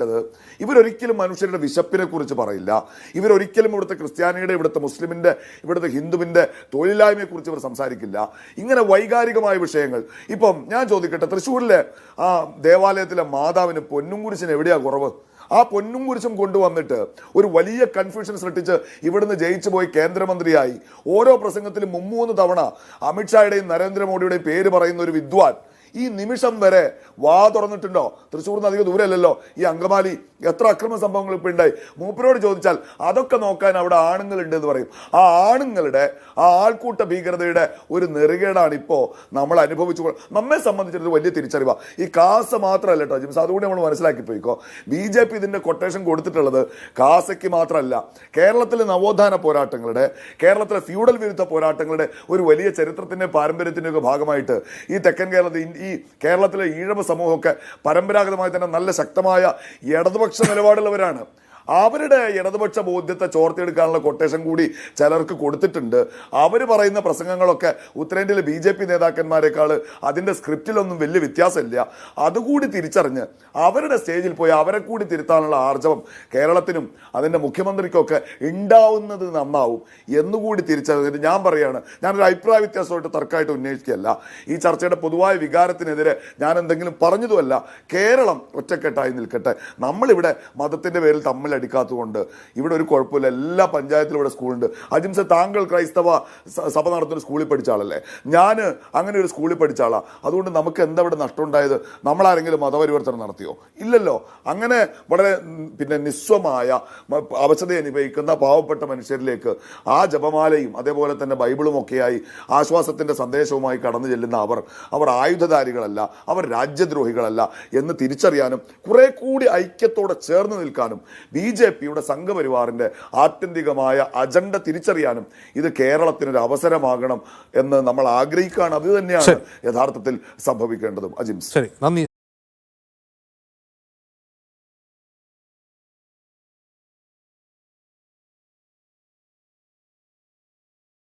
ത് ഇവരൊരിക്കലും മനുഷ്യരുടെ വിശപ്പിനെ കുറിച്ച് പറയില്ല. ഇവരൊരിക്കലും ഇവിടുത്തെ ക്രിസ്ത്യാനിയുടെ ഇവിടുത്തെ മുസ്ലിമിന്റെ ഇവിടുത്തെ ഹിന്ദുവിന്റെ തൊഴിലില്ലായ്മയെ കുറിച്ച് ഇവർ സംസാരിക്കില്ല. ഇങ്ങനെ വൈകാരികമായ വിഷയങ്ങൾ. ഇപ്പം ഞാൻ ചോദിക്കട്ടെ തൃശ്ശൂരിലെ ആ ദേവാലയത്തിലെ മാതാവിന് പൊന്നും കുരിശിന് എവിടെയാ കുറവ്? ആ പൊന്നും കുരിശും കൊണ്ടുവന്നിട്ട് ഒരു വലിയ കൺഫ്യൂഷൻ സൃഷ്ടിച്ച് ഇവിടുന്ന് ജയിച്ചു പോയി കേന്ദ്രമന്ത്രിയായി. ഓരോ പ്രസംഗത്തിലും മുമ്മൂന്ന് തവണ അമിത്ഷായുടെയും നരേന്ദ്രമോദിയുടെയും പേര് പറയുന്ന ഒരു വിദ്വാൻ ഈ നിമിഷം വരെ വാ തുറന്നിട്ടുണ്ടോ? തൃശ്ശൂർ നിന്ന് അധികം ദൂരമല്ലല്ലോ ഈ അങ്കമാലി എത്ര അക്രമ സംഭവങ്ങൾ ഇപ്പോൾ ഉണ്ടായി? മൂപ്പരോട് ചോദിച്ചാൽ അതൊക്കെ നോക്കാൻ അവിടെ ആണുങ്ങളുണ്ട് എന്ന് പറയും. ആ ആണുങ്ങളുടെ ആ ആൾക്കൂട്ട ഭീകരതയുടെ ഒരു നെറുകേടാണ് ഇപ്പോൾ നമ്മൾ അനുഭവിച്ചു. നമ്മെ സംബന്ധിച്ചിടത്ത് വലിയ തിരിച്ചറിവാ. ഈ കാസ മാത്രമല്ല കേട്ടോ ജിംസ് അതുകൂടി നമ്മൾ മനസ്സിലാക്കി പോയിക്കോ ബി ജെ പി ഇതിന്റെ കൊട്ടേഷൻ കൊടുത്തിട്ടുള്ളത് കാസയ്ക്ക് മാത്രമല്ല. കേരളത്തിലെ നവോത്ഥാന പോരാട്ടങ്ങളുടെ കേരളത്തിലെ ഫ്യൂഡൽ വിരുദ്ധ പോരാട്ടങ്ങളുടെ ഒരു വലിയ ചരിത്രത്തിന്റെ പാരമ്പര്യത്തിന്റെ ഒക്കെ ഭാഗമായിട്ട് ഈ തെക്കൻ കേരളത്തിൽ ഈ കേരളത്തിലെ ഈഴവ സമൂഹമൊക്കെ പരമ്പരാഗതമായി തന്നെ നല്ല ശക്തമായ ഇടതുപക്ഷ നിലപാടുള്ളവരാണ്. അവരുടെ ഇടതുപക്ഷ ബോധ്യത്തെ ചോർത്തിയെടുക്കാനുള്ള കൊട്ടേഷൻ കൂടി ചിലർക്ക് കൊടുത്തിട്ടുണ്ട്. അവർ പറയുന്ന പ്രസംഗങ്ങളൊക്കെ ഉത്തരേന്ത്യയിലെ ബി ജെ പി നേതാക്കന്മാരെക്കാൾ അതിന്റെ സ്ക്രിപ്റ്റിലൊന്നും വലിയ വ്യത്യാസമില്ല. അതുകൂടി തിരിച്ചറിഞ്ഞ് അവരുടെ സ്റ്റേജിൽ പോയി അവരെ കൂടി തിരുത്താനുള്ള ആർജവം കേരളത്തിനും അതിന്റെ മുഖ്യമന്ത്രിക്കൊക്കെ ഉണ്ടാവുന്നത് നന്നാവും എന്നുകൂടി തിരിച്ചറിഞ്ഞിട്ട് ഞാൻ പറയുകയാണ് ഞാനൊരു അഭിപ്രായ വ്യത്യാസമായിട്ട് തർക്കമായിട്ട് ഉന്നയിക്കുകയല്ല. ഈ ചർച്ചയുടെ പൊതുവായ വികാരത്തിനെതിരെ ഞാൻ എന്തെങ്കിലും പറഞ്ഞതുമല്ല. കേരളം ഒറ്റക്കെട്ടായി നിൽക്കട്ടെ. നമ്മളിവിടെ മതത്തിന്റെ പേരിൽ തമ്മിലടിക്കാത്തതുകൊണ്ട് ഇവിടെ ഒരു കുഴപ്പമില്ല. എല്ലാ പഞ്ചായത്തിലും ഇവിടെ സ്കൂളുണ്ട്. അജിംസ താങ്കൾ ക്രൈസ്തവ സഭ നടത്തുന്ന സ്കൂളിൽ പഠിച്ച ആളല്ലേ? ഞാൻ അങ്ങനെ ഒരു സ്കൂളിൽ പഠിച്ച ആളാണ് അതുകൊണ്ട് നമുക്ക് എന്താ ഇവിടെ നഷ്ടമുണ്ടായത്? നമ്മളാരെങ്കിലും മതപരിവർത്തനം നടത്തിയോ? ഇല്ലല്ലോ. അങ്ങനെ വളരെ പിന്നെ നിസ്വമായ അവശത അനുഭവിക്കുന്ന പാവപ്പെട്ട മനുഷ്യരിലേക്ക് ആ ജപമാലയും അതേപോലെ തന്നെ ബൈബിളും ഒക്കെയായി ആശ്വാസത്തിന്റെ സന്ദേശവുമായി കടന്നു ചെല്ലുന്ന അവർ അവർ ആയുധധാരികളല്ല അവർ രാജ്യദ്രോഹികളല്ല എന്ന് തിരിച്ചറിയാനും കുറെ കൂടി ഐക്യത്തോടെ ചേർന്ന് നിൽക്കാനും ബി ജെ പിയുടെ സംഘപരിവാറിന്റെ ആത്യന്തികമായ അജണ്ട തിരിച്ചറിയാനും ഇത് കേരളത്തിനൊരു അവസരമാകണം എന്ന് നമ്മൾ ആഗ്രഹിക്കുകയാണ്. അത് തന്നെയാണ് യഥാർത്ഥത്തിൽ സംഭവിക്കേണ്ടതും. അജിംസ് ശരി. നന്ദി.